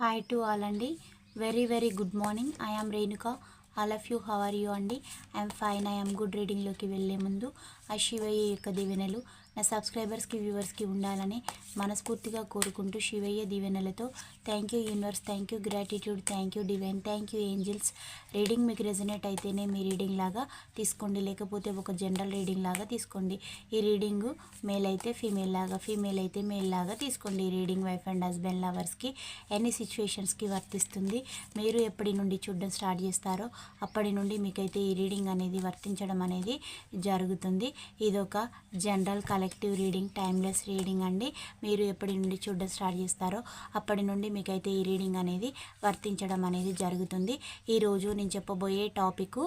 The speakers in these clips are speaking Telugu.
హాయ్ టు ఆల్ అండి. Very very good morning I am Renuka all of you how are you అండి? ఐఎమ్ ఫైన్ ఐఎమ్ గుడ్ రీడింగ్లోకి వెళ్ళే ముందు. ఆ శివయ్య యొక్క దీవెనలు నా సబ్స్క్రైబర్స్కి వ్యూవర్స్కి ఉండాలని మనస్ఫూర్తిగా కోరుకుంటూ శివయ్య దీవెనలతో thank you universe thank you gratitude thank you divine thank you angels. Reading మీకు రెజనేట్ అయితేనే మీ రీడింగ్ లాగా తీసుకోండి లేకపోతే ఒక జనరల్ రీడింగ్ లాగా తీసుకోండి. ఈ రీడింగ్ మేల్ అయితే ఫీమేల్ లాగా ఫీమేల్ అయితే మేల్ లాగా తీసుకోండి. ఈ రీడింగ్ వైఫ్ అండ్ హస్బెండ్ లవర్స్కి ఎన్ని సిచ్యువేషన్స్కి వర్తిస్తుంది మీరు ఎప్పటి నుండి చూడడం స్టార్ట్ చేస్తారో అప్పటి నుండి మీకైతే ఈ రీడింగ్ అనేది వర్తించడం అనేది జరుగుతుంది. ఇదొక general collective reading timeless reading అండి. మీరు ఎప్పటి నుండి చూడడం స్టార్ట్ చేస్తారో అప్పటి నుండి మీకైతే ఈ రీడింగ్ అనేది వర్తించడం అనేది జరుగుతుంది. ఈరోజు నేను చెప్పబోయే టాపిక్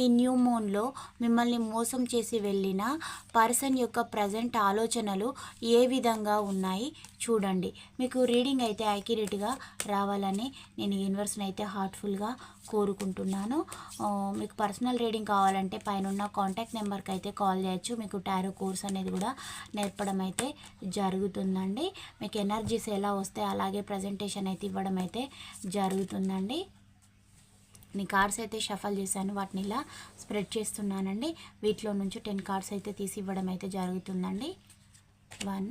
ఈ న్యూ మూన్లో మిమ్మల్ని మోసం చేసి వెళ్ళిన పర్సన్ యొక్క ప్రజెంట్ ఆలోచనలు ఏ విధంగా ఉన్నాయి? చూడండి. మీకు రీడింగ్ అయితే యాక్యురేట్గా రావాలని నేను యూనివర్స్ని అయితే హార్ట్ఫుల్గా కోరుకుంటున్నాను. మీకు పర్సనల్ రీడింగ్ కావాలంటే పైన ఉన్న కాంటాక్ట్ నెంబర్కి అయితే కాల్ చేయొచ్చు. మీకు టారో కోర్స్ అనేది కూడా నేర్పడం అయితే జరుగుతుందండి. మీకు ఎనర్జీస్ ఎలా వస్తే అలాగే ప్రజెంటేషన్ అయితే ఇవ్వడం అయితే జరుగుతుందండి. నీ కార్డ్స్ అయితే షఫల్ చేశాను. వాటిని ఇలా స్ప్రెడ్ చేస్తున్నానండి. వీటిలో నుంచి టెన్ కార్డ్స్ అయితే తీసి ఇవ్వడం అయితే జరుగుతుందండి. One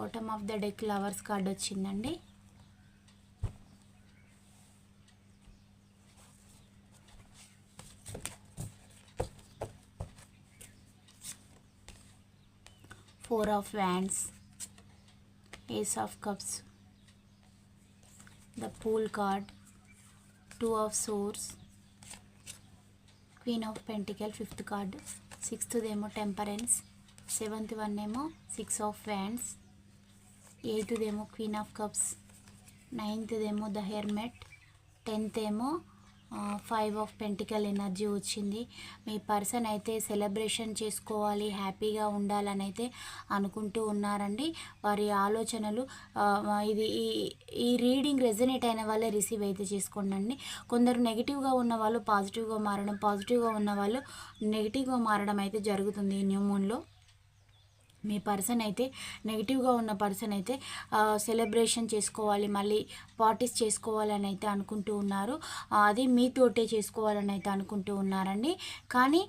Bottom of the deck lovers card వచ్చిందండి. Four of wands ace of cups the fool card two of swords queen of pentacle fifth card సిక్స్త్దేమో temperance seventh one ఏమో సిక్స్ ఆఫ్ వ్యాండ్స్ ఎయిత్దేమో క్వీన్ ఆఫ్ కప్స్ నైన్త్దేమో ద హెర్మెట్ టెన్త్ ఏమో ఫైవ్ ఆఫ్ పెంటికల్ ఎనర్జీ వచ్చింది. మీ పర్సన్ అయితే సెలబ్రేషన్ చేసుకోవాలి హ్యాపీగా ఉండాలని అయితే అనుకుంటూ ఉన్నారండి. వారి ఆలోచనలు ఇది ఈ ఈ రీడింగ్ రెజనేట్ అయిన వాళ్ళే రిసీవ్ అయితే చేసుకోండి. కొందరు నెగిటివ్గా ఉన్న వాళ్ళు పాజిటివ్గా మారడం పాజిటివ్గా ఉన్న వాళ్ళు నెగిటివ్గా మారడం అయితే జరుగుతుంది ఈ న్యూ మూన్లో. మీ పర్సన్ అయితే నెగిటివ్గా ఉన్న పర్సన్ అయితే సెలబ్రేషన్ చేసుకోవాలి మళ్ళీ పార్టీస్ చేసుకోవాలని అయితే అనుకుంటూ ఉన్నారు. అది మీతోటే చేసుకోవాలని అయితే అనుకుంటూ ఉన్నారండి. కానీ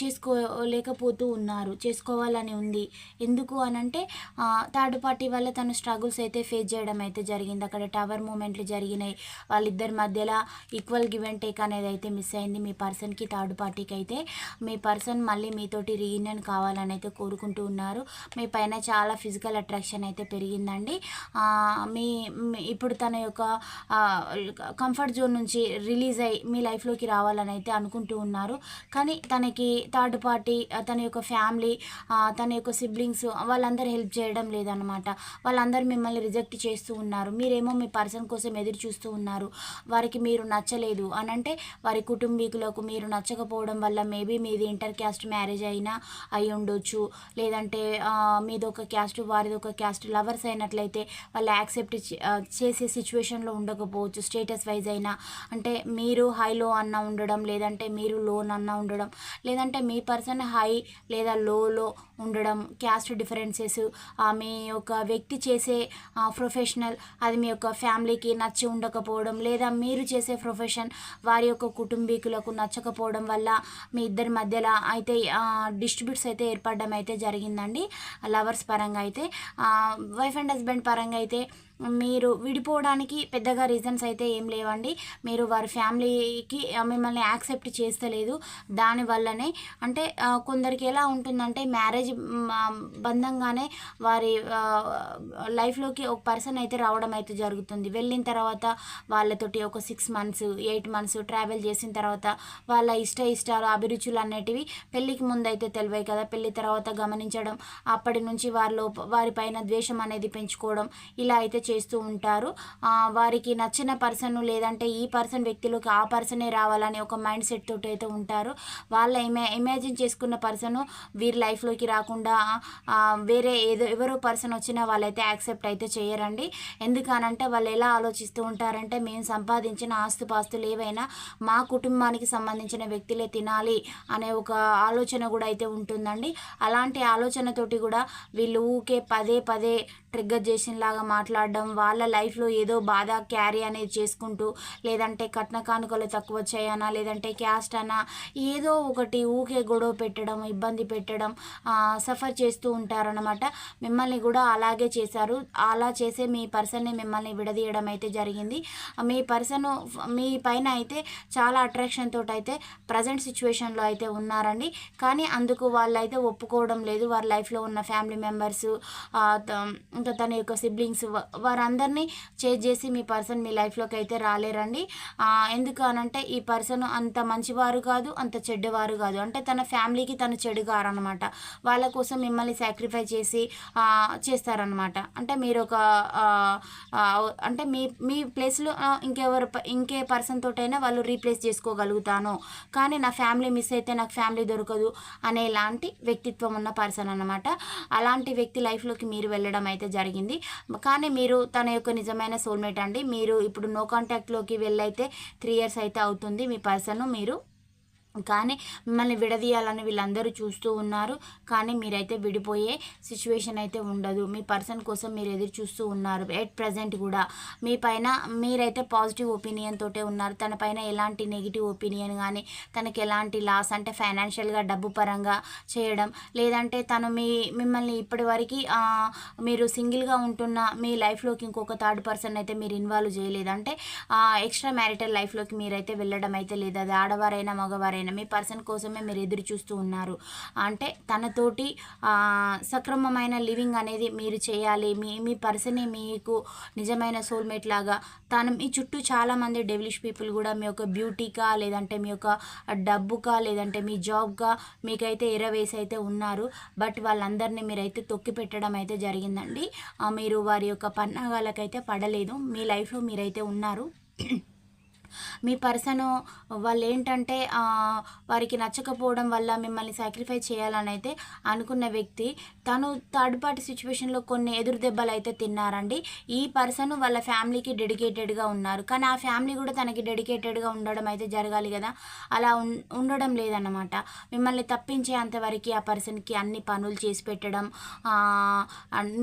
చేసుకోలేకపోతూ ఉన్నారు. చేసుకోవాలని ఉంది. ఎందుకు అనంటే థర్డ్ పార్టీ వల్ల తను స్ట్రగుల్స్ అయితే ఫేస్ చేయడం అయితే జరిగింది. అక్కడ టవర్ మూమెంట్లు జరిగినాయి. వాళ్ళిద్దరి మధ్యలో ఈక్వల్ గివ్ అండ్ టేక్ అనేది అయితే మిస్ అయింది మీ పర్సన్కి థర్డ్ పార్టీకి అయితే. మీ పర్సన్ మళ్ళీ మీతోటి రీయూనియన్ కావాలని అయితే కోరుకుంటూ ఉన్నారు. మీ పైన చాలా ఫిజికల్ అట్రాక్షన్ అయితే పెరిగిందండి. మీ మీ- ఇప్పుడు తన యొక్క కంఫర్ట్ జోన్ నుంచి రిలీజ్ అయ్యి మీ లైఫ్లోకి రావాలని అయితే అనుకుంటూ ఉన్నారు. కానీ తనకి థర్డ్ పార్టీ తన యొక్క ఫ్యామిలీ తన యొక్క సిబ్లింగ్స్ వాళ్ళందరూ హెల్ప్ చేయడం లేదనమాట వాళ్ళందరూ మిమ్మల్ని రిజెక్ట్ చేస్తూ ఉన్నారు. మీరేమో మీ పర్సన్ కోసం ఎదురు చూస్తూ ఉన్నారు. వారికి మీరు నచ్చలేదు అని అంటే వారి కుటుంబీకులకు మీరు నచ్చకపోవడం వల్ల మేబీ మీది ఇంటర్ క్యాస్ట్ మ్యారేజ్ అయినా అయి ఉండొచ్చు లేదంటే అంటే మీది ఒక క్యాస్ట్ వారిది ఒక క్యాస్ట్ లవర్స్ అయినట్లయితే వాళ్ళు యాక్సెప్ట్ చేసే సిచ్యువేషన్లో ఉండకపోవచ్చు. స్టేటస్ వైజ్ అయినా. అంటే మీరు హైలో అన్న ఉండడం లేదంటే మీరు లోన్ అన్న ఉండడం లేదంటే మీ పర్సన్ హై లేదా లోలో ఉండడం క్యాస్ట్ డిఫరెన్సెస్ మీ యొక్క వ్యక్తి చేసే ప్రొఫెషనల్ అది మీ యొక్క ఫ్యామిలీకి నచ్చి ఉండకపోవడం లేదా మీరు చేసే ప్రొఫెషన్ వారి యొక్క కుటుంబీకులకు నచ్చకపోవడం వల్ల మీ ఇద్దరి మధ్యలో అయితే డిస్ట్రిబ్యూట్స్ అయితే ఏర్పడడం అయితే జరిగింది. జరిగిందండి. లవర్స్ పరంగా అయితే వైఫ్ అండ్ హస్బెండ్ పరంగా అయితే మీరు విడిపోవడానికి పెద్దగా రీజన్స్ అయితే ఏం లేవండి. మీరు వారి ఫ్యామిలీకి మిమ్మల్ని యాక్సెప్ట్ చేస్తలేదు. దానివల్లనే అంటే కొందరికి ఎలా ఉంటుందంటే మ్యారేజ్ బంధంగానే వారి లైఫ్లోకి ఒక పర్సన్ అయితే రావడం అయితే జరుగుతుంది. వెళ్ళిన తర్వాత వాళ్ళతోటి ఒక six months eight months travel చేసిన తర్వాత వాళ్ళ ఇష్ట ఇష్టాలు అభిరుచులు అనేటివి పెళ్ళికి ముందు అయితే తెలివాయి కదా. పెళ్ళి తర్వాత గమనించడం అప్పటి నుంచి వారిలో వారిపైన ద్వేషం అనేది పెంచుకోవడం ఇలా అయితే చేస్తూ ఉంటారు. వారికి నచ్చిన పర్సన్ లేదంటే ఈ పర్సన్ వ్యక్తిలోకి ఆ పర్సనే రావాలని ఒక మైండ్ సెట్ తోటి అయితే ఉంటారు. వాళ్ళ ఇమే ఇమాజిన్ చేసుకున్న పర్సన్ వీరి లైఫ్లోకి రాకుండా వేరే ఏదో ఎవరో పర్సన్ వచ్చినా వాళ్ళైతే యాక్సెప్ట్ అయితే చేయరండి. ఎందుకనంటే వాళ్ళు ఎలా ఆలోచిస్తూ ఉంటారంటే మేము సంపాదించిన ఆస్తుపాస్తులు ఏవైనా మా కుటుంబానికి సంబంధించిన వ్యక్తులే తినాలి అనే ఒక ఆలోచన కూడా అయితే ఉంటుందండి. అలాంటి ఆలోచనతోటి కూడా వీళ్ళు ఊకే పదే పదే ట్రిగ్గర్ చేసినలాగా మాట్లాడడం వాళ్ళ లైఫ్లో ఏదో బాధ క్యారీ అనేది చేసుకుంటూ లేదంటే కట్న కానుకలు తక్కువ వచ్చాయనా లేదంటే క్యాస్ట్ అనా ఏదో ఒకటి ఊకే గొడవ పెట్టడం ఇబ్బంది పెట్టడం సఫర్ చేస్తూ ఉంటారనమాట మిమ్మల్ని కూడా అలాగే చేశారు. అలా చేసే మీ పర్సన్ని మిమ్మల్ని విడదీయడం అయితే జరిగింది. మీ పర్సన్ మీ పైన అయితే చాలా అట్రాక్షన్ తోటి అయితే ప్రజెంట్ సిచ్యువేషన్లో అయితే ఉన్నారండి. కానీ అందుకు వాళ్ళు అయితే ఒప్పుకోవడం లేదు. వారి లైఫ్లో ఉన్న ఫ్యామిలీ మెంబర్స్ ఇంకా తన యొక్క సిబ్లింగ్స్ వారందరినీ చేజ్ చేసి మీ పర్సన్ మీ లైఫ్లోకి అయితే రాలేరండి. ఎందుకు అనంటే ఈ పర్సన్ అంత మంచివారు కాదు అంత చెడ్డవారు కాదు. అంటే తన ఫ్యామిలీకి తను చెడుగారు అనమాట వాళ్ళ కోసం మిమ్మల్ని సాక్రిఫై చేసి చేస్తారనమాట. అంటే మీరు ఒక అంటే మీ మీ ప్లేస్లో ఇంకెవరు ప- ఇంకే పర్సన్ తోటైనా వాళ్ళు రీప్లేస్ చేసుకోగలుగుతాను. కానీ నా ఫ్యామిలీ మిస్ అయితే నాకు ఫ్యామిలీ దొరకదు అనేలాంటి వ్యక్తిత్వం ఉన్న పర్సన్ అనమాట. అలాంటి వ్యక్తి లైఫ్లోకి మీరు వెళ్ళడం అయితే జరిగింది. కానీ మీరు తన యొక్క నిజమైన సోల్మేట్ అండి. మీరు ఇప్పుడు నో కాంటాక్ట్లోకి వెళ్ళైతే త్రీ ఇయర్స్ అయితే అవుతుంది మీ పర్సన్ మీరు కానీ మిమ్మల్ని విడదీయాలని వీళ్ళందరూ చూస్తూ ఉన్నారు. కానీ మీరైతే విడిపోయే సిచ్యువేషన్ అయితే ఉండదు. మీ పర్సన్ కోసం మీరు ఎదురు చూస్తూ ఉన్నారు. ఎట్ ప్రజెంట్ కూడా. మీ పైన మీరైతే పాజిటివ్ ఒపీనియన్ తోటే ఉన్నారు. తన పైన ఎలాంటి నెగిటివ్ ఒపీనియన్ కానీ తనకి ఎలాంటి లాస్ అంటే ఫైనాన్షియల్గా డబ్బు పరంగా చేయడం లేదంటే తను మీ మిమ్మల్ని ఇప్పటి వరకు మీరు సింగిల్గా ఉంటున్న మీ లైఫ్లోకి ఇంకొక థర్డ్ పర్సన్ అయితే మీరు ఇన్వాల్వ్ చేయలేదంటే ఎక్స్ట్రా మ్యారిటల్ లైఫ్లోకి మీరైతే వెళ్ళడం అయితే లేదు. అది ఆడవారైనా మగవారైనా మీ పర్సన్ కోసమే మీరు ఎదురు చూస్తూ ఉన్నారు. అంటే తనతోటి సక్రమమైన లివింగ్ అనేది మీరు చేయాలి. మీ మీ పర్సనే మీకు నిజమైన సోల్మేట్ లాగా తను మీ చుట్టూ చాలామంది డెవిలిష్ పీపుల్ కూడా మీ యొక్క బ్యూటీకా లేదంటే మీ యొక్క డబ్బుకా లేదంటే మీ జాబ్గా మీకైతే ఎరవేసి అయితే ఉన్నారు. బట్ వాళ్ళందరినీ మీరైతే తొక్కి పెట్టడం అయితే జరిగిందండి. మీరు వారి యొక్క పన్నాగాలకైతే పడలేదు. మీ లైఫ్లో మీరైతే ఉన్నారు. మీ పర్సన్ వాళ్ళు ఏంటంటే వారికి నచ్చకపోవడం వల్ల మిమ్మల్ని సాక్రిఫై చేయాలని అయితే అనుకున్న వ్యక్తి తను థర్డ్ పార్టీ సిచ్యువేషన్లో కొన్ని ఎదురు దెబ్బలు అయితే తిన్నారండి. ఈ పర్సన్ వాళ్ళ ఫ్యామిలీకి డెడికేటెడ్గా ఉన్నారు. కానీ ఆ ఫ్యామిలీ కూడా తనకి డెడికేటెడ్గా ఉండడం అయితే జరగాలి కదా. అలా ఉండడం లేదన్నమాట. మిమ్మల్ని తప్పించే వరకు ఆ పర్సన్కి అన్ని పనులు చేసి పెట్టడం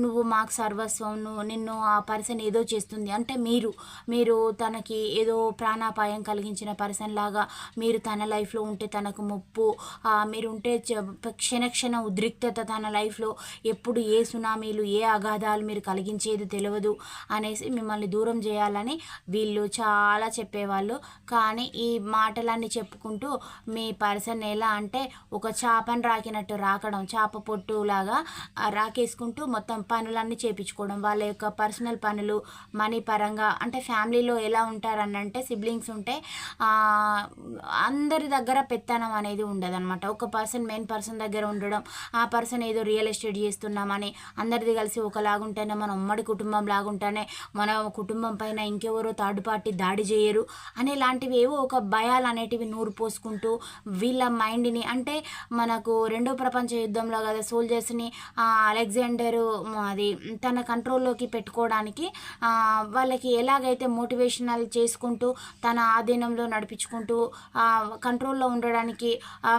నువ్వు మాకు సర్వస్వం నువ్వు నిన్ను ఆ పర్సన్ ఏదో చేస్తుంది. అంటే మీరు మీరు తనకి ఏదో ప్రాణాపాయం కలిగించిన పర్సన్ లాగా మీరు తన లైఫ్లో ఉంటే తనకు ముప్పు మీరు ఉంటే చ- క్షణ క్షణ ఉద్రిక్తత తన లైఫ్లో ఎప్పుడు ఏ సునామీలు ఏ అగాధాలు మీరు కలిగించేది తెలియదు అనేసి మిమ్మల్ని దూరం చేయాలని వీళ్ళు చాలా చెప్పేవాళ్ళు. కానీ ఈ మాటలన్నీ చెప్పుకుంటూ మీ పర్సన్ ఎలా అంటే ఒక చేపను రాకినట్టు రాకడం చేప పొట్టులాగా రాకేసుకుంటూ మొత్తం పనులన్నీ చేపించుకోవడం వాళ్ళ యొక్క పర్సనల్ పనులు మనీ పరంగా అంటే ఫ్యామిలీలో ఎలా ఉంటారని అంటే సిబ్లింగ్స్ ఉంటే అందరి దగ్గర పెత్తనం అనేది ఉండదు అనమాట ఒక పర్సన్ మెయిన్ పర్సన్ దగ్గర ఉండడం ఆ పర్సన్ ఏదో రియల్ ఎస్టేట్ చేస్తున్నామని అందరిది కలిసి ఒకలాగుంటేనే మన ఉమ్మడి కుటుంబం లాగుంటేనే మన కుటుంబం పైన ఇంకెవరో థర్డ్ పార్టీ దాడి చేయరు అనే లాంటివి ఏవో ఒక భయాలు అనేటివి నూరు పోసుకుంటూ వీళ్ళ మైండ్ని అంటే మనకు రెండో ప్రపంచ యుద్ధంలో కదా సోల్జర్స్ని అలెగ్జాండరు అది తన కంట్రోల్లోకి పెట్టుకోవడానికి వాళ్ళకి ఎలాగైతే మోటివేషనల్ చేసుకుంటూ తన ఆధీనంలో నడిపించుకుంటూ కంట్రోల్లో ఉండడానికి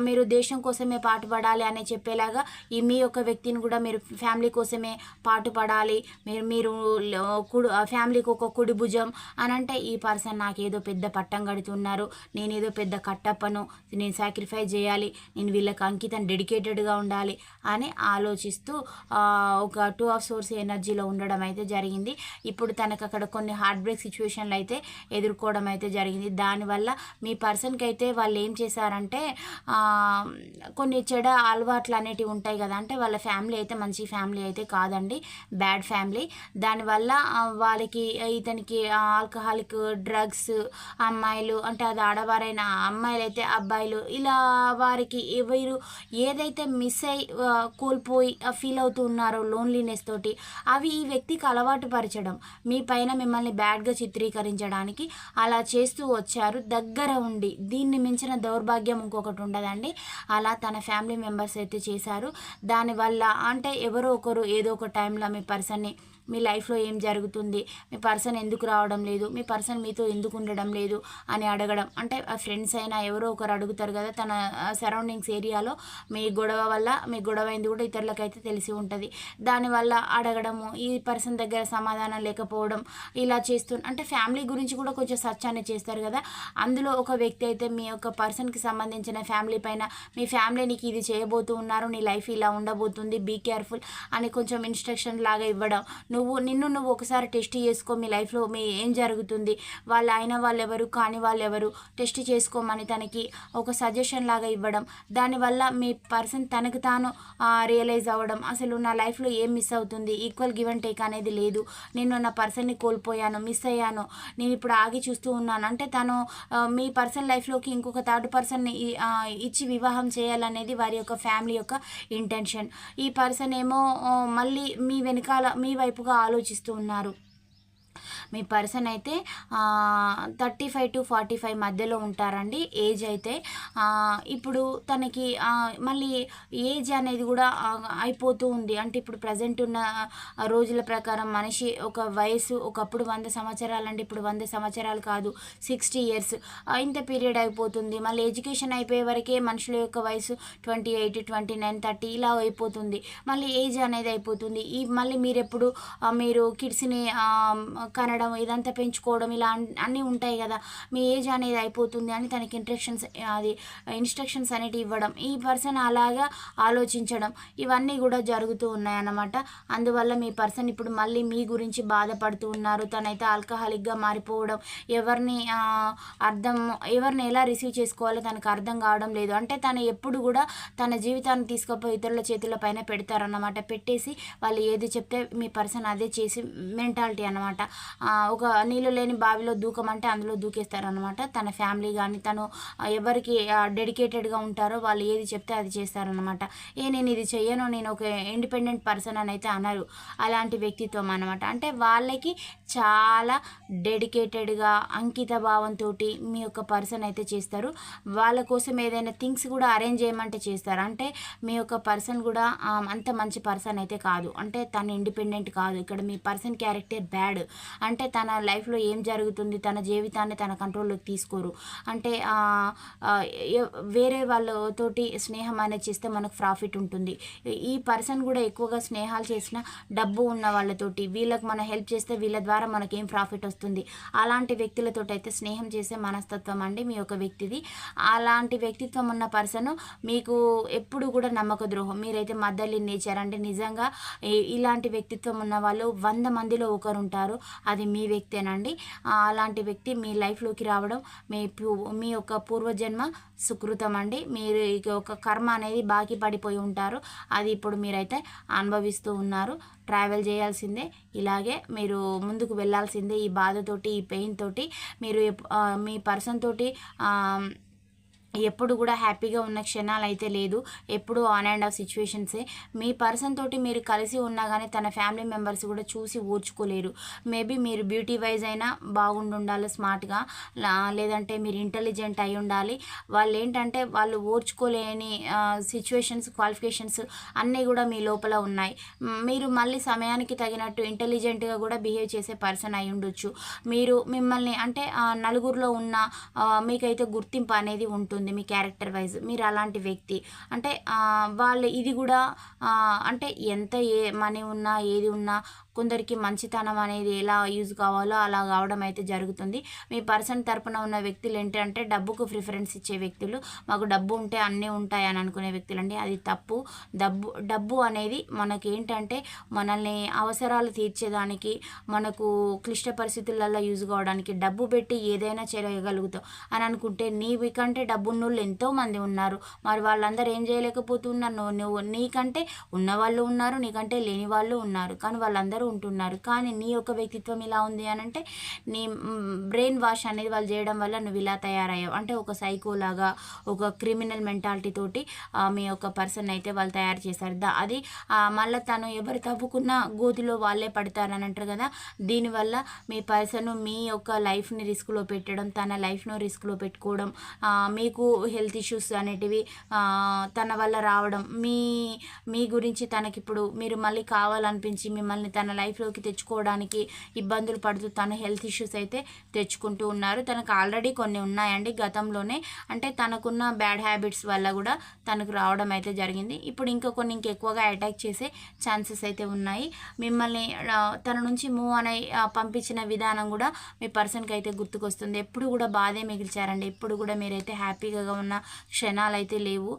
మీరు దేశం కోసమే పాటుపడాలి అని చెప్పేలాగా ఈ మీ యొక్క వ్యక్తిని కూడా మీరు ఫ్యామిలీ కోసమే పాటుపడాలి మీరు మీరు కుడు ఫ్యామిలీకి ఒక కుడి భుజం అని అంటే ఈ పర్సన్ నాకు ఏదో పెద్ద పట్టం కడుతున్నారు నేను ఏదో పెద్ద కట్టప్పను నేను సాక్రిఫైస్ చేయాలి నేను వీళ్ళకి అంకితం డెడికేటెడ్గా ఉండాలి అని ఆలోచిస్తూ ఒక టూ ఆఫ్ సోర్స్ ఎనర్జీలో ఉండడం అయితే జరిగింది. ఇప్పుడు తనకు అక్కడ కొన్ని హార్ట్ బ్రేక్ సిచ్యువేషన్లు అయితే ఎదుర్కోవడం అయితే అయితే జరిగింది. దానివల్ల మీ పర్సన్కి అయితే వాళ్ళు ఏం చేశారంటే కొన్ని చెడ అలవాట్లు అనేటివి ఉంటాయి కదా అంటే వాళ్ళ ఫ్యామిలీ అయితే మంచి ఫ్యామిలీ అయితే కాదండి బ్యాడ్ ఫ్యామిలీ. దానివల్ల వాళ్ళకి ఇతనికి ఆల్కహాలిక్ డ్రగ్స్ అమ్మాయిలు అంటే అది ఆడవారైన అమ్మాయిలు అయితే అబ్బాయిలు ఇలా వారికి వీరు ఏదైతే మిస్ అయి కోల్పోయి ఫీల్ అవుతూ ఉన్నారో లోన్లీనెస్ తోటి అవి ఈ వ్యక్తికి అలవాటు పరచడం మీ పైన మిమ్మల్ని బ్యాడ్గా చిత్రీకరించడానికి అలా చేస్తూ వచ్చారు దగ్గర ఉండి. దీన్ని మించిన దౌర్భాగ్యం ఇంకొకటి ఉండదండి. అలా తన ఫ్యామిలీ మెంబర్స్ అయితే చేశారు. దానివల్ల అంటే ఎవరో ఒకరు ఏదో ఒక టైంలో మీ పర్సన్ని మీ లైఫ్లో ఏం జరుగుతుంది? మీ పర్సన్ ఎందుకు రావడం లేదు? మీ పర్సన్ మీతో ఎందుకు ఉండడం లేదు? అని అడగడం. అంటే ఆ ఫ్రెండ్స్ అయినా ఎవరో ఒకరు అడుగుతారు కదా తన సరౌండింగ్స్ ఏరియాలో మీ గొడవ వల్ల మీ గొడవ అయింది కూడా ఇతరులకైతే తెలిసి ఉంటుంది. దానివల్ల అడగడము ఈ పర్సన్ దగ్గర సమాధానం లేకపోవడం ఇలా చేస్తూ అంటే ఫ్యామిలీ గురించి కూడా కొంచెం సర్చ్ అనేది చేస్తారు కదా. అందులో ఒక వ్యక్తి అయితే మీ యొక్క పర్సన్కి సంబంధించిన ఫ్యామిలీ పైన మీ ఫ్యామిలీ నీకు ఇది చేయబోతూ ఉన్నారు నీ లైఫ్ ఇలా ఉండబోతుంది బీ కేర్ఫుల్ అని కొంచెం ఇన్స్ట్రక్షన్ లాగా ఇవ్వడం నువ్వు నిన్ను నువ్వు ఒకసారి టెస్ట్ చేసుకో మీ లైఫ్లో మీ ఏం జరుగుతుంది. వాళ్ళ అయిన వాళ్ళు ఎవరు కాని వాళ్ళు ఎవరు టెస్ట్ చేసుకోమని తనకి ఒక సజెషన్ లాగా ఇవ్వడం. దానివల్ల మీ పర్సన్ తనకు తాను రియలైజ్ అవ్వడం. అసలు నా లైఫ్లో ఏం మిస్ అవుతుంది? ఈక్వల్ గివ్ అండ్ టేక్ అనేది లేదు. నేను నా పర్సన్ని కోల్పోయాను మిస్ అయ్యాను. నేను ఇప్పుడు ఆగి చూస్తూ ఉన్నాను. అంటే తను మీ పర్సన్ లైఫ్లోకి ఇంకొక థర్డ్ పర్సన్ని ఇచ్చి వివాహం చేయాలనేది వారి యొక్క ఫ్యామిలీ యొక్క ఇంటెన్షన్ ఈ పర్సన్ ఏమో మళ్ళీ మీ వెనకాల మీ వైపు ఎక్కువగా ఆలోచిస్తూ ఉన్నారు. మీ పర్సన్ అయితే thirty five to forty five మధ్యలో ఉంటారండి. ఏజ్ అయితే ఇప్పుడు తనకి మళ్ళీ ఏజ్ అనేది కూడా అయిపోతూ ఉంది. అంటే ఇప్పుడు ప్రజెంట్ ఉన్న రోజుల ప్రకారం మనిషి ఒక వయసు ఒకప్పుడు వంద సంవత్సరాలు అంటే ఇప్పుడు వంద సంవత్సరాలు కాదు సిక్స్టీ ఇయర్స్ ఇంత పీరియడ్ అయిపోతుంది. మళ్ళీ ఎడ్యుకేషన్ అయిపోయే వరకే మనుషుల యొక్క వయసు twenty eight twenty nine thirty ఇలా అయిపోతుంది. మళ్ళీ ఏజ్ అనేది అయిపోతుంది. ఈ మళ్ళీ మీరు ఎప్పుడు మీరు కిడ్స్ని కనడం ఇదంతా పెంచుకోవడం ఇలా అన్నీ ఉంటాయి కదా. మీ ఏజ్ అనేది అయిపోతుంది అని తనకి ఇంట్రక్షన్స్ అది ఇన్స్ట్రక్షన్స్ అనేటివి ఇవ్వడం. ఈ పర్సన్ అలాగా ఆలోచించడం ఇవన్నీ కూడా జరుగుతూ ఉన్నాయన్నమాట. అందువల్ల మీ పర్సన్ ఇప్పుడు మళ్ళీ మీ గురించి బాధపడుతూ ఉన్నారు. తనైతే ఆల్కహాలిక్గా మారిపోవడం ఎవరిని అర్థం ఎవరిని ఎలా రిసీవ్ చేసుకోవాలో తనకు అర్థం కావడం లేదు. అంటే తను ఎప్పుడు కూడా తన జీవితాన్ని తీసుకుపోయి ఇతరుల చేతుల పైన పెడతారన్నమాట. పెట్టేసి వాళ్ళు ఏది చెప్తే మీ పర్సన్ అదే చేసి మెంటాలిటీ అనమాట ఒక నీళ్ళు లేని బావిలో దూకమంటే అందులో దూకేస్తారనమాట తన ఫ్యామిలీ కానీ తను ఎవరికి డెడికేటెడ్గా ఉంటారో వాళ్ళు ఏది చెప్తే అది చేస్తారనమాట ఏ నేను ఇది చెయ్యను నేను ఒక ఇండిపెండెంట్ పర్సన్ అని అయితే అనరు. అలాంటి వ్యక్తిత్వం అనమాట అంటే వాళ్ళకి చాలా డెడికేటెడ్గా అంకిత భావంతో మీ యొక్క పర్సన్ అయితే చేస్తారు. వాళ్ళ కోసం ఏదైనా థింగ్స్ కూడా అరేంజ్ చేయమంటే చేస్తారు. అంటే మీ యొక్క పర్సన్ కూడా అంత మంచి పర్సన్ అయితే కాదు. అంటే తను ఇండిపెండెంట్ కాదు. ఇక్కడ మీ పర్సన్ క్యారెక్టర్ బ్యాడ్. అంటే అంటే తన లైఫ్లో ఏం జరుగుతుంది? తన జీవితాన్ని తన కంట్రోల్లోకి తీసుకోరు. అంటే వేరే వాళ్ళతోటి స్నేహం అనేది చేస్తే మనకు ప్రాఫిట్ ఉంటుంది. ఈ పర్సన్ కూడా ఎక్కువగా స్నేహాలు చేసిన డబ్బు ఉన్న వాళ్ళతోటి వీళ్ళకి మనం హెల్ప్ చేస్తే వీళ్ళ ద్వారా మనకి ఏం ప్రాఫిట్ వస్తుంది? అలాంటి వ్యక్తులతో అయితే స్నేహం చేసే మనస్తత్వం అండి మీ యొక్క వ్యక్తిది. అలాంటి వ్యక్తిత్వం ఉన్న పర్సన్ మీకు ఎప్పుడు కూడా నమ్మక ద్రోహం. మీరైతే మద్దలి నేచర్ అంటే నిజంగా ఇలాంటి వ్యక్తిత్వం ఉన్న వాళ్ళు వంద మందిలో ఒకరు ఉంటారు అది మీ వ్యక్తేనండి. అలాంటి వ్యక్తి మీ లైఫ్లోకి రావడం మీ మీ యొక్క పూర్వజన్మ సుకృతం అండి మీరు ఇక ఒక కర్మ అనేది బాకీ పడిపోయి ఉంటారు. అది ఇప్పుడు మీరైతే అనుభవిస్తూ ఉన్నారు. ట్రావెల్ చేయాల్సిందే. ఇలాగే మీరు ముందుకు వెళ్ళాల్సిందే ఈ బాధతోటి ఈ పెయిన్ తోటి. మీరు ఎప్- మీ పర్సన్ తోటి ఎప్పుడు కూడా హ్యాపీగా ఉన్న క్షణాలు అయితే లేదు. ఎప్పుడు ఆన్ అండ్ ఆఫ్ సిచ్యువేషన్సే మీ పర్సన్ తోటి మీరు కలిసి ఉన్నా కానీ తన ఫ్యామిలీ మెంబర్స్ కూడా చూసి ఓర్చుకోలేరు మేబీ మీరు బ్యూటీ వైజ్ అయినా బాగుండి ఉండాలి స్మార్ట్గా లేదంటే మీరు ఇంటెలిజెంట్ అయి ఉండాలి. వాళ్ళు ఏంటంటే వాళ్ళు ఓర్చుకోలేని సిచ్యువేషన్స్ క్వాలిఫికేషన్స్ అన్నీ కూడా మీ లోపల ఉన్నాయి. మీరు మళ్ళీ సమయానికి తగినట్టు ఇంటెలిజెంట్గా కూడా బిహేవ్ చేసే పర్సన్ అయి ఉండొచ్చు. మీరు మిమ్మల్ని అంటే నలుగురిలో ఉన్న మీకైతే గుర్తింపు అనేది ఉంటుంది. మీ క్యారెక్టర్ వైజ్ మీరు అలాంటి వ్యక్తి. అంటే వాళ్ళు ఇది కూడా అంటే ఎంత ఏ మనీ ఉన్నా ఏది ఉన్నా కొందరికి మంచితనం అనేది ఎలా యూజ్ కావాలో అలా కావడం అయితే జరుగుతుంది. మీ పర్సన్ తరపున ఉన్న వ్యక్తులు ఏంటంటే డబ్బుకు ప్రిఫరెన్స్ ఇచ్చే వ్యక్తులు. మాకు డబ్బు ఉంటే అన్నీ ఉంటాయి అని అనుకునే వ్యక్తులు అండి అది తప్పు. డబ్బు డబ్బు అనేది మనకి ఏంటంటే మనల్ని అవసరాలు తీర్చేదానికి మనకు క్లిష్ట పరిస్థితులలో యూజ్ కావడానికి డబ్బు పెట్టి ఏదైనా చేయగలుగుతావు అని అనుకుంటే నీవి కంటే డబ్బున్నోళ్ళు ఎంతోమంది ఉన్నారు. మరి వాళ్ళందరూ ఏం చేయలేకపోతున్నారు? నువ్వు నువ్వు నీకంటే ఉన్నవాళ్ళు ఉన్నారు నీకంటే లేని వాళ్ళు ఉన్నారు. కానీ వాళ్ళందరూ ఉంటున్నారు. కానీ నీ యొక్క వ్యక్తిత్వం ఇలా ఉంది అని అంటే నీ బ్రెయిన్ వాష్ అనేది వాళ్ళు చేయడం వల్ల నువ్వు ఇలా తయారయ్యావు. అంటే ఒక సైకోలాగా ఒక క్రిమినల్ మెంటాలిటీ తోటి మీ యొక్క పర్సన్ అయితే వాళ్ళు తయారు చేశారు. దా అది మళ్ళీ తను ఎవరు తవ్వుకున్న గోతిలో వాళ్ళే పడతారని అంటారు కదా. దీనివల్ల మీ పర్సన్ మీ యొక్క లైఫ్ని రిస్క్లో పెట్టడం తన లైఫ్ను రిస్క్లో పెట్టుకోవడం మీకు హెల్త్ ఇష్యూస్ అనేటివి తన వల్ల రావడం మీ మీ గురించి తనకిప్పుడు మీరు మళ్ళీ కావాలనిపించి మిమ్మల్ని తన లైఫ్లోకి తెచ్చుకోవడానికి ఇబ్బందులు పడుతూ తన హెల్త్ ఇష్యూస్ అయితే తెచ్చుకుంటూ ఉన్నారు. తనకు ఆల్రెడీ కొన్ని ఉన్నాయండి గతంలోనే. అంటే తనకున్న బ్యాడ్ హ్యాబిట్స్ వల్ల కూడా తనకు రావడం అయితే జరిగింది. ఇప్పుడు ఇంకా కొన్ని ఇంకెక్కువగా అటాక్ చేసే ఛాన్సెస్ అయితే ఉన్నాయి. మిమ్మల్ని తన నుంచి మూవ్ అని పంపించిన విధానం కూడా మీ పర్సన్కి అయితే గుర్తుకొస్తుంది. ఎప్పుడు కూడా బాధే మిగిల్చారండి. ఎప్పుడు కూడా మీరైతే హ్యాపీగా ఉన్న క్షణాలు అయితే లేవు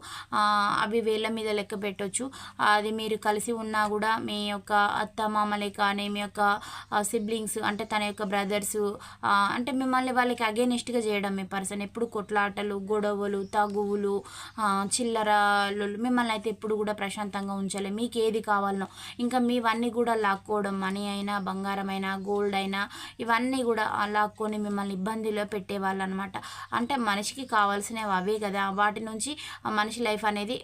అవి వేళ్ళ మీద లెక్క పెట్టొచ్చు. అది మీరు కలిసి ఉన్నా కూడా మీ యొక్క అత్త మామలే కానీ మీ యొక్క సిబ్లింగ్స్ అంటే తన యొక్క బ్రదర్స్ అంటే మిమ్మల్ని వాళ్ళకి అగేనిస్ట్గా చేయడం మీ పర్సన్ ఎప్పుడు కొట్లాటలు గొడవలు తగువులు చిల్లరలు చిల్లర మిమ్మల్ని అయితే ఎప్పుడు కూడా ప్రశాంతంగా ఉంచలే. మీకు ఏది కావాలనో ఇంకా మీవన్నీ కూడా లాక్కోవడం మనీ అయినా బంగారం అయినా గోల్డ్ అయినా ఇవన్నీ కూడా లాక్కొని మిమ్మల్ని ఇబ్బందిలో పెట్టేవాళ్ళు అనమాట అంటే మనిషికి కావాల్సినవి అవే కదా. వాటి నుంచి ఆ మనిషి లైఫ్ అనేది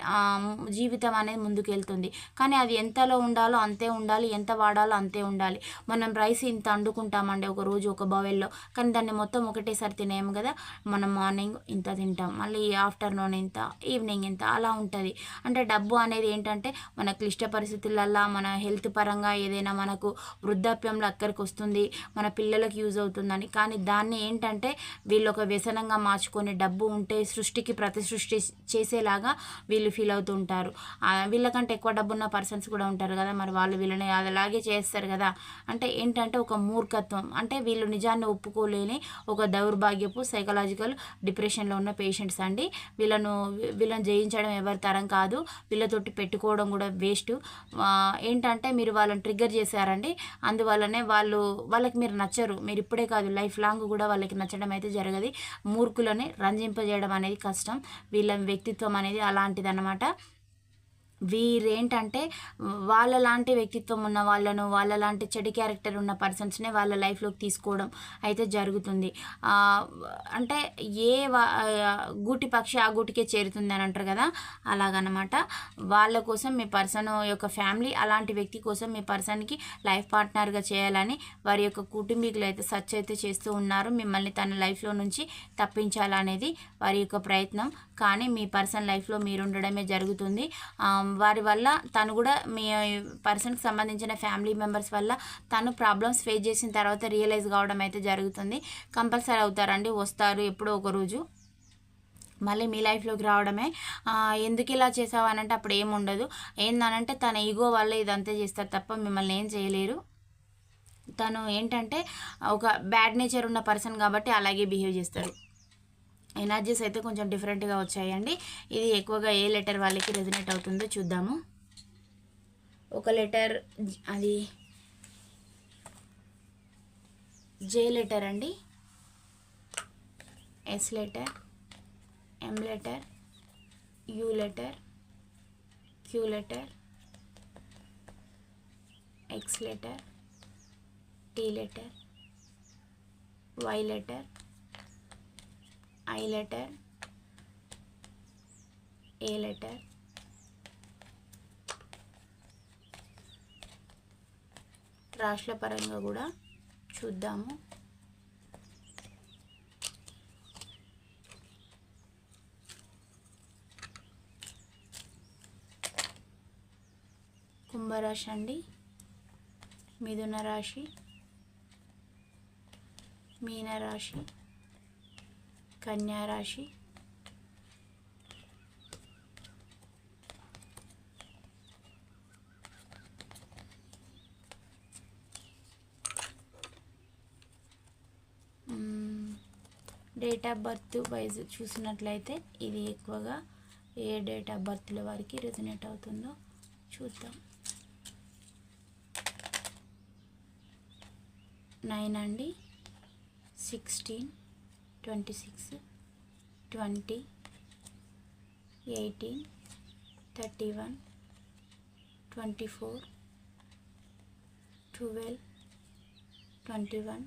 జీవితం అనేది ముందుకెళ్తుంది. కానీ అది ఎంతలో ఉండాలో అంతే ఉండాలి ఎంత వాడాలో అంతే ఉండాలి. మనం రైస్ ఇంత వండుకుంటామండి ఒక రోజు ఒక బౌల్లో కానీ దాన్ని మొత్తం ఒకటేసారి తినేము కదా. మనం మార్నింగ్ ఇంత తింటాం. మళ్ళీ ఆఫ్టర్నూన్ ఇంత ఈవినింగ్ ఇంత అలా ఉంటుంది. అంటే డబ్బు అనేది ఏంటంటే మన క్లిష్ట పరిస్థితులల్లో మన హెల్త్ పరంగా ఏదైనా మనకు వృద్ధాప్యంలో అక్కడికి వస్తుంది మన పిల్లలకు యూజ్ అవుతుందని. కానీ దాన్ని ఏంటంటే వీళ్ళు ఒక వ్యసనంగా మార్చుకొని డబ్బు ఉంటే సృష్టికి ప్రతి సృష్టి చేసేలాగా వీళ్ళు ఫీల్ అవుతుంటారు. వీళ్ళకంటే ఎక్కువ డబ్బు ఉన్న పర్సన్స్ కూడా ఉంటారు కదా. మరి వాళ్ళు వీళ్ళని అలాగే చేస్తారు. కదా. అంటే ఏంటంటే ఒక మూర్ఖత్వం. అంటే వీళ్ళు నిజాన్ని ఒప్పుకోలేని ఒక దౌర్భాగ్యపు సైకలాజికల్ డిప్రెషన్లో ఉన్న పేషెంట్స్ అండి. వీళ్ళను వీళ్ళని జయించడం ఎవరి తరం కాదు. వీళ్ళతోటి పెట్టుకోవడం కూడా వేస్ట్ ఏంటంటే మీరు వాళ్ళని ట్రిగ్గర్ చేశారండి. అందువల్లనే వాళ్ళు వాళ్ళకి మీరు నచ్చరు. మీరు ఇప్పుడే కాదు లైఫ్ లాంగ్ కూడా వాళ్ళకి నచ్చడం అయితే జరగదు. మూర్ఖులని రంజింపజేయడం అనేది కష్టం. వీళ్ళ వ్యక్తిత్వం అనేది అలాంటిదన్నమాట. వీరేంటంటే వాళ్ళ లాంటి వ్యక్తిత్వం ఉన్న వాళ్ళను వాళ్ళ లాంటి చెడు క్యారెక్టర్ ఉన్న పర్సన్స్నే వాళ్ళ లైఫ్లోకి తీసుకోవడం అయితే జరుగుతుంది. అంటే ఏ వా- గూటి పక్షి ఆ గూటికే చేరుతుంది అని అంటారు కదా? అలాగనమాట. వాళ్ళ కోసం మీ పర్సన్ యొక్క ఫ్యామిలీ అలాంటి వ్యక్తి కోసం మీ పర్సన్కి లైఫ్ పార్ట్నర్గా చేయాలని వారి యొక్క కుటుంబీకులు అయితే సర్చ్ అయితే చేస్తూ ఉన్నారు. మిమ్మల్ని తన లైఫ్లో నుంచి తప్పించాలనేది వారి యొక్క ప్రయత్నం. కానీ మీ పర్సన్ లైఫ్లో మీరు ఉండడమే జరుగుతుంది వారి వల్ల తను కూడా మీ పర్సన్కి సంబంధించిన ఫ్యామిలీ మెంబర్స్ వల్ల తను ప్రాబ్లమ్స్ ఫేస్ చేసిన తర్వాత రియలైజ్ కావడం అయితే జరుగుతుంది. కంపల్సరీ అవుతారండి. వస్తారు ఎప్పుడో ఒక రోజు. మళ్ళీ మీ లైఫ్లోకి రావడమే. ఎందుకు ఇలా చేసావు అనంటే అప్పుడు ఏముండదు ఏందనంటే తన ఈగో వల్ల ఇదంతా చేస్తారు తప్ప మిమ్మల్ని ఏం చేయలేరు. తను ఏంటంటే ఒక బ్యాడ్ నేచర్ ఉన్న పర్సన్ కాబట్టి అలాగే బిహేవ్ చేస్తారు. ఎనర్జీస్ అయితే కొంచెం డిఫరెంట్గా వచ్చాయండి. ఇది ఎక్కువగా ఏ లెటర్ వాళ్ళకి రెజినేట్ అవుతుందో చూద్దాము. ఒక లెటర్ అది జే లెటర్ అండి. S letter M letter U letter Q letter X letter T letter Y letter I letter A letter రాష్ట్ర పరంగా కూడా చూద్దాము. కుంభరాశి అండి మిథున రాశి మీనరాశి కన్యారాశి. డేట్ ఆఫ్ బర్త్ వైజ్ చూసినట్లయితే ఇది ఎక్కువగా ఏ డేట్ ఆఫ్ బర్త్ల వారికి రెజనేట్ అవుతుందో చూద్దాం. నైన్ అండి. Sixteen. Twenty six twenty eighteen thirty one twenty four twelve twenty one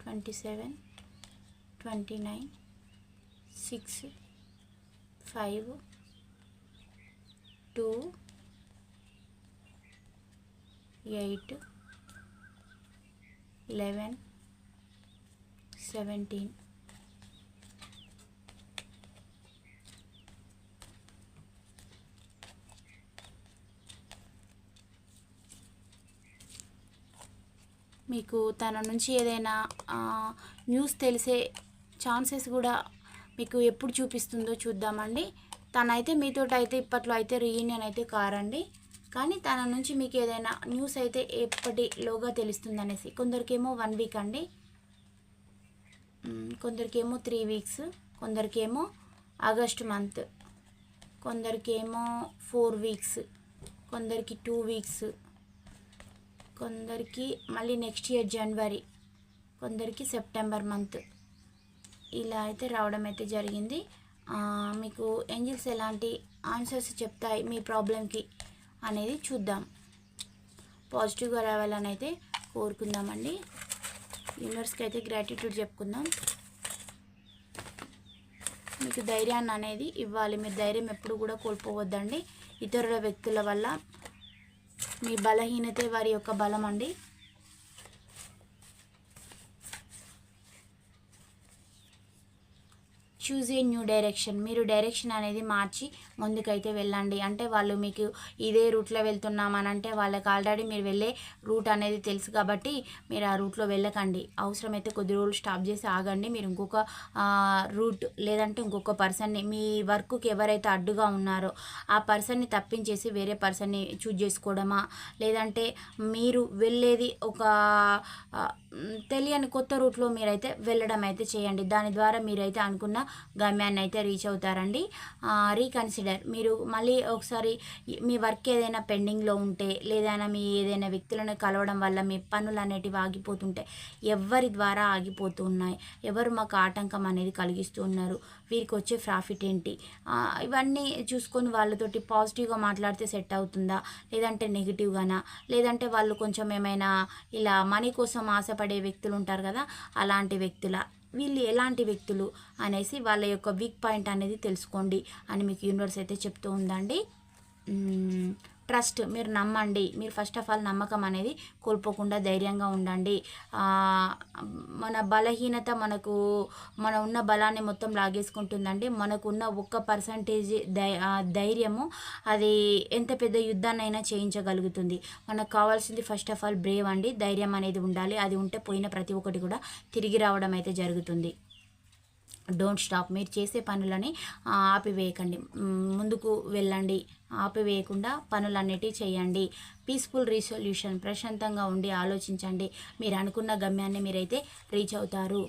twenty seven twenty nine six five two eight eleven seventeen మీకు తన నుంచి ఏదైనా న్యూస్ తెలిసే ఛాన్సెస్ కూడా మీకు ఎప్పుడు చూపిస్తుందో చూద్దామండి. తనైతే మీతో అయితే ఇప్పట్లో అయితే రీయూనియన్ అయితే కారండి. కానీ తన నుంచి మీకు ఏదైనా న్యూస్ అయితే ఎప్పటిలోగా తెలుస్తుంది అనేసి కొందరికేమో వన్ వీక్ అండి. కొందరికేమో త్రీ వీక్స్ కొందరికేమో ఆగస్ట్ మంత్ కొందరికేమో ఫోర్ వీక్స్ కొందరికి టూ వీక్స్ కొందరికి మళ్ళీ నెక్స్ట్ ఇయర్ జనవరి కొందరికి సెప్టెంబర్ మంత్ ఇలా అయితే రావడం అయితే జరిగింది. మీకు ఏంజిల్స్ ఎలాంటి ఆన్సర్స్ చెప్తాయి మీ ప్రాబ్లంకి అనేది చూద్దాం. పాజిటివ్గా రావాలని అయితే కోరుకుందామండి. యూనివర్స్కి అయితే గ్రాటిట్యూడ్ చెప్పుకుందాం. మీకు ధైర్యాన్ని అనేది ఇవ్వాలి. మీరు ధైర్యం ఎప్పుడు కూడా కోల్పోవద్దండి. ఇతరుల వ్యక్తుల వల్ల మీ బలహీనతే వారి యొక్క బలం అండి చూజ్ ఏ న్యూ డైరెక్షన్. మీరు డైరెక్షన్ అనేది మార్చి ముందుకైతే వెళ్ళండి. అంటే వాళ్ళు మీకు ఇదే రూట్లో వెళ్తున్నామని అంటే వాళ్ళకి ఆల్రెడీ మీరు వెళ్ళే రూట్ అనేది తెలుసు కాబట్టి మీరు ఆ రూట్లో వెళ్ళకండి. అవసరమైతే కొద్ది రోజులు స్టాప్ చేసి ఆగండి. మీరు ఇంకొక రూట్ లేదంటే ఇంకొక పర్సన్ని మీ వర్క్కి ఎవరైతే అడ్డుగా ఉన్నారో ఆ పర్సన్ని తప్పించేసి వేరే పర్సన్ని చూజ్ చేసుకోవడమా? లేదంటే మీరు వెళ్ళేది ఒక తెలియని కొత్త రూట్లో మీరైతే వెళ్ళడం అయితే చేయండి. దాని ద్వారా మీరైతే అనుకున్న గమ్యాన్ని అయితే రీచ్ అవుతారండి రీకన్సిడర్ మీరు మళ్ళీ ఒకసారి మీ వర్క్ ఏదైనా పెండింగ్లో ఉంటే లేదైనా మీ ఏదైనా వ్యక్తులను కలవడం వల్ల మీ పనులు అనేటివి ఆగిపోతుంటే ఎవరి ద్వారా ఆగిపోతూ ఉన్నాయి? ఎవరు మాకు ఆటంకం అనేది కలిగిస్తూ ఉన్నారు? వీరికి వచ్చే ప్రాఫిట్ ఏంటి? ఇవన్నీ చూసుకొని వాళ్ళతోటి పాజిటివ్గా మాట్లాడితే సెట్ అవుతుందా? లేదంటే నెగిటివ్గానా లేదంటే వాళ్ళు కొంచెం ఏమైనా ఇలా మనీ కోసం ఆశపడే వ్యక్తులు ఉంటారు కదా అలాంటి వ్యక్తుల? వీళ్ళు ఎలాంటి వ్యక్తులు అనేసి వాళ్ళ యొక్క వీక్ పాయింట్ అనేది తెలుసుకోండి అని మీకు యూనివర్స్ అయితే చెప్తూ ఉందండి. ట్రస్ట్ మీరు నమ్మండి. మీరు ఫస్ట్ ఆఫ్ ఆల్ నమ్మకం అనేది కోల్పోకుండా ధైర్యంగా ఉండండి. మన బలహీనత మనకు మన ఉన్న బలాన్ని మొత్తం లాగేసుకుంటుందండి. మనకు ఉన్న ఒక్క పర్సంటేజ్ ధైర్యము అది ఎంత పెద్ద యుద్ధాన్నైనా చేయించగలుగుతుంది. మనకు కావాల్సింది ఫస్ట్ ఆఫ్ ఆల్ బ్రేవ్ అండి. ధైర్యం అనేది ఉండాలి. అది ఉంటే పోయిన ప్రతి ఒక్కటి కూడా తిరిగి రావడం అయితే జరుగుతుంది. Don't stop. మీరు చేసే పనులని ఆపివేయకండి. ముందుకు వెళ్ళండి. ఆపివేయకుండా పనులన్నిటివి చేయండి. పీస్ఫుల్ రీసొల్యూషన్ ప్రశాంతంగా ఉండి ఆలోచించండి. మీరు అనుకున్న గమ్యాన్ని మీరైతే రీచ్ అవుతారు.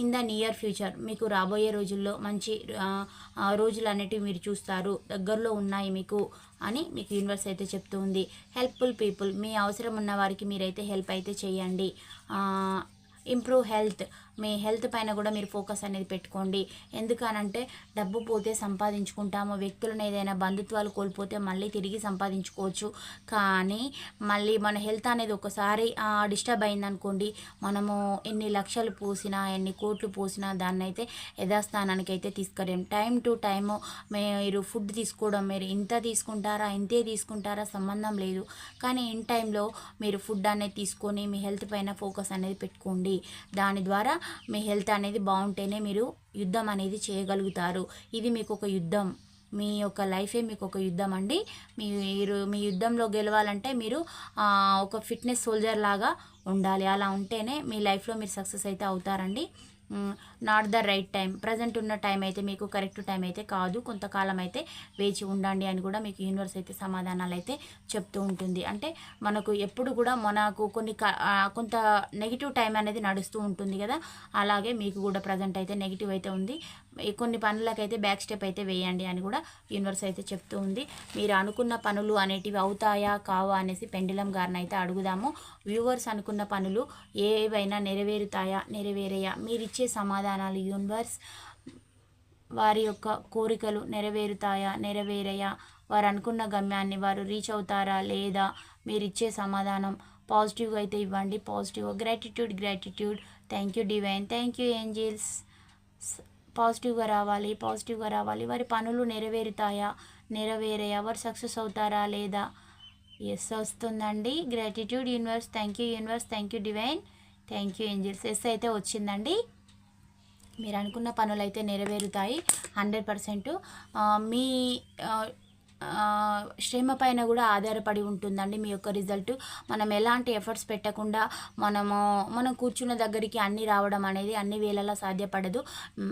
ఇన్ ద నియర్ ఫ్యూచర్ మీకు రాబోయే రోజుల్లో మంచి రోజులు అనేటివి మీరు చూస్తారు. దగ్గరలో ఉన్నాయి మీకు అని మీకు యూనివర్స్ అయితే చెప్తూ ఉంది. హెల్ప్ఫుల్ పీపుల్ మీ అవసరం ఉన్న వారికి మీరైతే హెల్ప్ అయితే చేయండి. ఇంప్రూవ్ హెల్త్ మీ హెల్త్ పైన కూడా మీరు ఫోకస్ అనేది పెట్టుకోండి. ఎందుకనంటే డబ్బు పోతే సంపాదించుకుంటాము వ్యక్తులను ఏదైనా బంధుత్వాలు కోల్పోతే మళ్ళీ తిరిగి సంపాదించుకోవచ్చు. కానీ మళ్ళీ మన హెల్త్ అనేది ఒకసారి డిస్టర్బ్ అయిందనుకోండి మనము ఎన్ని లక్షలు పోసినా ఎన్ని కోట్లు పోసినా దాన్ని అయితే యథాస్థానానికి అయితే తీసుకురాం టైం టు టైము మీరు ఫుడ్ తీసుకోవడం మీరు ఇంత తీసుకుంటారా ఇంతే తీసుకుంటారా సంబంధం లేదు. కానీ ఇన్ టైంలో మీరు ఫుడ్ అనేది తీసుకొని మీ హెల్త్ పైన ఫోకస్ అనేది పెట్టుకోండి. దాని ద్వారా మీ హెల్త్ అనేది బాగుంటేనే మీరు యుద్ధం అనేది చేయగలుగుతారు. ఇది మీకు ఒక యుద్ధం. మీ యొక్క లైఫే మీకు ఒక యుద్ధం అండి. మీరు మీ యుద్ధంలో గెలవాలంటే మీరు ఒక ఫిట్నెస్ సోల్జర్ లాగా ఉండాలి. అలా ఉంటేనే మీ లైఫ్లో మీరు సక్సెస్ అయితే అవుతారండి. Not the right time. Present ఉన్న టైం అయితే మీకు కరెక్ట్ టైం అయితే కాదు. కొంతకాలం అయితే వేచి ఉండండి అని కూడా మీకు యూనివర్స్ అయితే సమాధానాలు అయితే చెప్తూ ఉంటుంది. అంటే మనకు ఎప్పుడు కూడా మనకు కొన్ని క- కొంత నెగిటివ్ టైం అనేది నడుస్తూ ఉంటుంది కదా. అలాగే మీకు కూడా ప్రజెంట్ అయితే నెగిటివ్ అయితే ఉంది. కొన్ని పనులకైతే బ్యాక్ స్టెప్ అయితే వేయండి అని కూడా యూనివర్స్ అయితే చెప్తూ ఉంది. మీరు అనుకున్న పనులు అనేటివి అవుతాయా కావా అనేసి పెండిలం గారిని అయితే అడుగుదాము. వ్యూవర్స్ అనుకున్న పనులు ఏవైనా నెరవేరుతాయా నెరవేరేయా? మీరు ఇచ్చే సమాధానాలు యూనివర్స్ వారి యొక్క కోరికలు నెరవేరుతాయా? నెరవేరయా? వారు అనుకున్న గమ్యాన్ని వారు రీచ్ అవుతారా? లేదా మీరు ఇచ్చే సమాధానం పాజిటివ్గా అయితే ఇవ్వండి. పాజిటివ్గా gratitude gratitude thank you divine thank you angels పాజిటివ్గా రావాలి. పాజిటివ్గా రావాలి. వారి పనులు నెరవేరుతాయా? నెరవేరయా? వారు సక్సెస్ అవుతారా లేదా? ఎస్ వస్తుందండి. Gratitude universe thank you universe thank you divine thank you angels yes అయితే వచ్చిందండి. మీరు అనుకున్న పనులు అయితే నెరవేరుతాయి హండ్రెడ్ పర్సెంట్. మీ శ్రమ పైన కూడా ఆధారపడి ఉంటుందండి మీ యొక్క రిజల్ట్. మనం ఎలాంటి ఎఫర్ట్స్ పెట్టకుండా మనము మనం కూర్చున్న దగ్గరికి అన్నీ రావడం అనేది అన్ని వేళలా సాధ్యపడదు.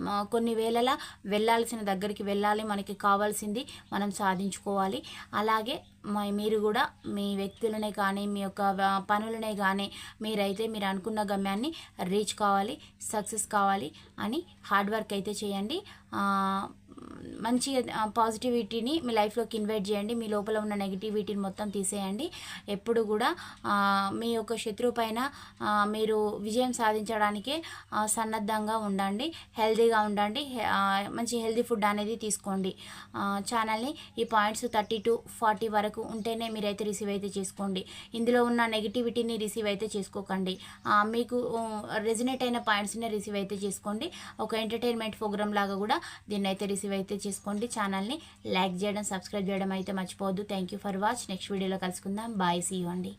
కొన్ని వేళలా వెళ్ళాల్సిన దగ్గరికి వెళ్ళాలి మనకి కావాల్సింది మనం సాధించుకోవాలి. అలాగే మ- మీరు కూడా మీ వ్యక్తులనే కానీ మీ యొక్క పనులనే కానీ మీరైతే మీరు అనుకున్న గమ్యాన్ని రీచ్ కావాలి సక్సెస్ కావాలి అని హార్డ్ వర్క్ అయితే చేయండి. మంచి పాజిటివిటీని మీ లైఫ్లోకి ఇన్వైట్ చేయండి. మీ లోపల ఉన్న నెగిటివిటీని మొత్తం తీసేయండి. ఎప్పుడు కూడా మీ యొక్క శత్రువు పైన మీరు విజయం సాధించడానికే సన్నద్ధంగా ఉండండి. హెల్తీగా ఉండండి. మంచి హెల్తీ ఫుడ్ అనేది తీసుకోండి. ఛానల్ని ఈ పాయింట్స్ థర్టీ టు ఫార్టీ వరకు ఉంటేనే మీరైతే రిసీవ్ అయితే చేసుకోండి. ఇందులో ఉన్న నెగిటివిటీని రిసీవ్ అయితే చేసుకోకండి. మీకు రెజినేట్ అయిన పాయింట్స్ని రిసీవ్ అయితే చేసుకోండి. ఒక ఎంటర్టైన్మెంట్ ప్రోగ్రామ్ లాగా కూడా దీన్ని అయితే రిసీవ్ అయితే చేసుకోండి. ఛానల్ని లైక్ చేయడం సబ్స్క్రైబ్ చేయడం అయితే మర్చిపోవద్దు. Thank you for watch next వీడియోలో కలుసుకుందాం. బాయ్ సీ అండి.